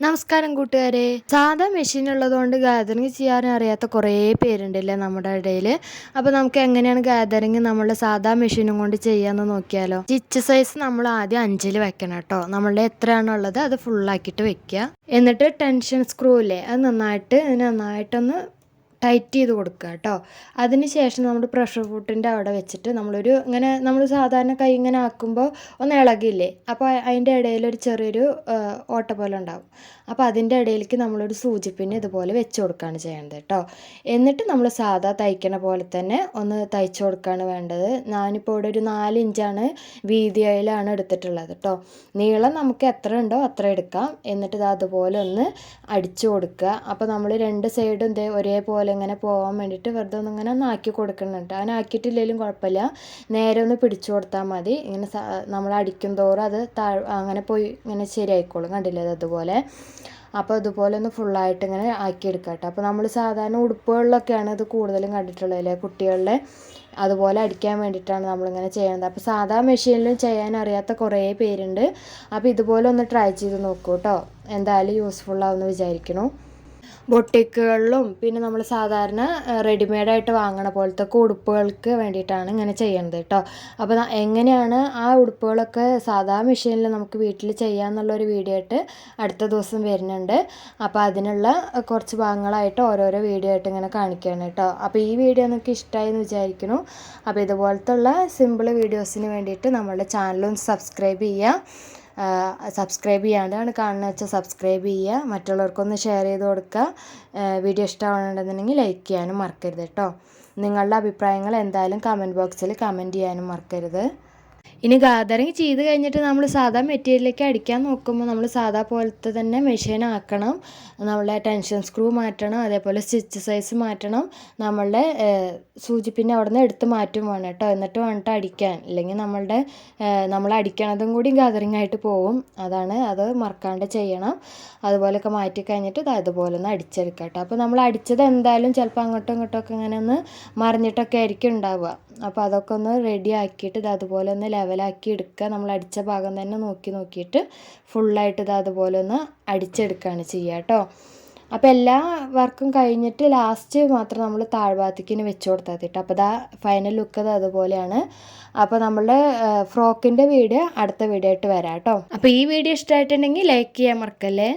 നമസ്കാരം കൂട്ടുകാരെ. സാധാ മെഷീൻ ഉള്ളതുകൊണ്ട് ഗാദറിങ് ചെയ്യാൻ അറിയാത്ത കുറേ പേരുണ്ടല്ലേ നമ്മുടെ ഇടയിൽ അപ്പോൾ നമുക്ക് എങ്ങനെയാണ് ഗാദറിങ് നമ്മളുടെ സാധാ മെഷീനും കൊണ്ട് ചെയ്യാമെന്ന് നോക്കിയാലോ. സ്റ്റിച്ച് സൈസ് നമ്മൾ ആദ്യം അഞ്ചിൽ വെക്കണം കേട്ടോ. നമ്മളുടെ എത്രയാണുള്ളത് അത് ഫുള്ളാക്കിയിട്ട് വെക്കുക. എന്നിട്ട് ടെൻഷൻ സ്ക്രൂ ഇല്ലേ അത് നന്നായിട്ട് നന്നായിട്ടൊന്ന് ടൈറ്റ് ചെയ്ത് കൊടുക്കുക കേട്ടോ അതിന് ശേഷം നമ്മൾ പ്രഷർ ഫുട്ടിന്റെ അവിടെ വെച്ചിട്ട് നമ്മളൊരു ഇങ്ങനെ നമ്മൾ സാധാരണ കൈ ഇങ്ങനെ ആക്കുമ്പോൾ ഒന്ന് ഇളകില്ലേ അപ്പോൾ അതിന്റെ ഇടയിൽ ഒരു ചെറിയൊരു ഓട്ട പോലെ ഉണ്ടാവും. അപ്പോൾ അതിന്റെ ഇടയിലേക്ക് നമ്മളൊരു സൂചിപ്പിന് ഇതുപോലെ വെച്ച് കൊടുക്കുകയാണ് ചെയ്യേണ്ടത് കേട്ടോ എന്നിട്ട് നമ്മൾ സാധാ തയ്ക്കണ പോലെ തന്നെ ഒന്ന് തയ്ച്ചു കൊടുക്കുകയാണ് വേണ്ടത്. ഞാനിപ്പോൾ ഇവിടെ ഒരു നാല് ഇഞ്ചാണ് വീതിയിലാണ് എടുത്തിട്ടുള്ളത് കേട്ടോ നീളം നമുക്ക് എത്ര ഉണ്ടോ അത്ര എടുക്കാം. എന്നിട്ട് അതുപോലെ ഒന്ന് അടിച്ചു കൊടുക്കുക. അപ്പോൾ നമ്മൾ രണ്ട് സൈഡും ഇതേ ഒരേപോലെ ഇങ്ങനെ പോകാൻ വേണ്ടിയിട്ട് വെറുതെ ഒന്ന് ഇങ്ങനെ ഒന്ന് ആക്കി കൊടുക്കുന്നുണ്ട്. അങ്ങനെ ആക്കിയിട്ടില്ലെങ്കിലും കുഴപ്പമില്ല. നേരെ ഒന്ന് പിടിച്ചു കൊടുത്താൽ മതി. ഇങ്ങനെ നമ്മൾ അടിക്കും തോറും അത് താഴ് അങ്ങനെ പോയി ഇങ്ങനെ ശരിയായിക്കോളും. കണ്ടില്ലേ അത് അതുപോലെ? അപ്പോൾ അതുപോലെ ഒന്ന് ഫുള്ളായിട്ട് ഇങ്ങനെ ആക്കിയെടുക്കുക കേട്ടോ. അപ്പോൾ നമ്മൾ സാധാരണ ഉടുപ്പുകളിലൊക്കെയാണ് ഇത് കൂടുതലും കണ്ടിട്ടുള്ളത് അല്ലേ? കുട്ടികളുടെ അതുപോലെ അടിക്കാൻ വേണ്ടിയിട്ടാണ് നമ്മളിങ്ങനെ ചെയ്യുന്നത്. അപ്പോൾ സാധാ മെഷീനിലും ചെയ്യാൻ അറിയാത്ത കുറേ പേരുണ്ട്. അപ്പോൾ ഇതുപോലെ ഒന്ന് ട്രൈ ചെയ്ത് നോക്കൂ കേട്ടോ. എന്തായാലും യൂസ്ഫുള്ളാവുമെന്ന് വിചാരിക്കുന്നു. ബൊട്ടിക്കുകളിലും പിന്നെ നമ്മൾ സാധാരണ റെഡിമെയ്ഡായിട്ട് വാങ്ങണ പോലത്തെ ഉടുപ്പുകൾക്ക് വേണ്ടിയിട്ടാണ് ഇങ്ങനെ ചെയ്യണത് കേട്ടോ. അപ്പോൾ എങ്ങനെയാണ് ആ ഉടുപ്പുകളൊക്കെ സാധാ മെഷീനിൽ നമുക്ക് വീട്ടിൽ ചെയ്യാമെന്നുള്ളൊരു വീഡിയോ ആയിട്ട് അടുത്ത ദിവസം വരുന്നുണ്ട്. അപ്പോൾ അതിനുള്ള കുറച്ച് ഭാഗങ്ങളായിട്ട് ഓരോരോ വീഡിയോ ആയിട്ട് ഇങ്ങനെ കാണിക്കുകയാണ് കേട്ടോ. അപ്പോൾ ഈ വീഡിയോ നിങ്ങൾക്ക് ഇഷ്ടമായി എന്ന് വിചാരിക്കുന്നു. അപ്പോൾ ഇതുപോലത്തുള്ള സിമ്പിൾ വീഡിയോസിന് വേണ്ടിയിട്ട് നമ്മളുടെ ചാനലൊന്ന് സബ്സ്ക്രൈബ് ചെയ്യുക. സബ്സ്ക്രൈബ് ചെയ്യാണ്ടാണ് കാണുന്നത്. വെച്ചാൽ സബ്സ്ക്രൈബ് ചെയ്യുക. മറ്റുള്ളവർക്കൊന്ന് ഷെയർ ചെയ്ത് കൊടുക്കുക. വീഡിയോ ഇഷ്ടമാണെന്നുണ്ടെന്നുണ്ടെങ്കിൽ ലൈക്ക് ചെയ്യാനും മറക്കരുത് കേട്ടോ. നിങ്ങളുടെ അഭിപ്രായങ്ങൾ എന്തായാലും കമന്റ് ബോക്സിൽ കമന്റ് ചെയ്യാനും മറക്കരുത്. ഇനി ഗാദറിങ് ചെയ്ത് കഴിഞ്ഞിട്ട് നമ്മൾ സാധാ മെറ്റീരിയലിലേക്ക് അടിക്കാൻ നോക്കുമ്പോൾ നമ്മൾ സാധാ പോലത്തെ തന്നെ മെഷീൻ ആക്കണം. നമ്മളുടെ ടെൻഷൻ സ്ക്രൂ മാറ്റണം അതേപോലെ സ്റ്റിച്ച് സൈസ് മാറ്റണം നമ്മളുടെ സൂചി പിന്നെ അവിടെ നിന്ന് എടുത്ത് മാറ്റും വേണം കേട്ടോ. എന്നിട്ട് വേണ്ടിട്ട് അടിക്കാൻ. ഇല്ലെങ്കിൽ നമ്മളുടെ നമ്മൾ അടിക്കണതും കൂടി ഗാദറിങ് ആയിട്ട് പോകും അതാണ് അത് മറക്കാണ്ട് ചെയ്യണം. അതുപോലെയൊക്കെ മാറ്റി കഴിഞ്ഞിട്ട് അതുപോലെ ഒന്ന് അടിച്ചെടുക്കാം കേട്ടോ. അപ്പോൾ നമ്മൾ അടിച്ചത് എന്തായാലും ചിലപ്പോൾ അങ്ങോട്ടും ഇങ്ങോട്ടും ഒക്കെ ഇങ്ങനെ ഒന്ന് മറിഞ്ഞിട്ടൊക്കെ ആയിരിക്കും ഉണ്ടാവുക. അപ്പോൾ അതൊക്കെ ഒന്ന് റെഡി ആക്കിയിട്ട് ഇത് അതുപോലെ ഒന്ന് ലെവലാക്കി എടുക്കുക. നമ്മൾ അടിച്ച ഭാഗം തന്നെ നോക്കി നോക്കിയിട്ട് ഫുള്ളായിട്ട് ഇത് അതുപോലെ ഒന്ന് അടിച്ചെടുക്കുകയാണ് ചെയ്യുക കേട്ടോ. അപ്പോൾ എല്ലാ വർക്കും കഴിഞ്ഞിട്ട് ലാസ്റ്റ് മാത്രം നമ്മൾ താഴ്ഭാഗത്തേക്കിന് വെച്ച് കൊടുത്താൽ മതി കേട്ടോ. അപ്പോൾ ഇതാ ഫൈനൽ ലുക്ക് അത് അതുപോലെയാണ്. അപ്പോൾ നമ്മളുടെ ഫ്രോക്കിന്റെ വീഡിയോ അടുത്ത വീഡിയോ ആയിട്ട് വരാം കേട്ടോ. അപ്പോൾ ഈ വീഡിയോ ഇഷ്ടമായിട്ടുണ്ടെങ്കിൽ ലൈക്ക് ചെയ്യാൻ മറക്കല്ലേ?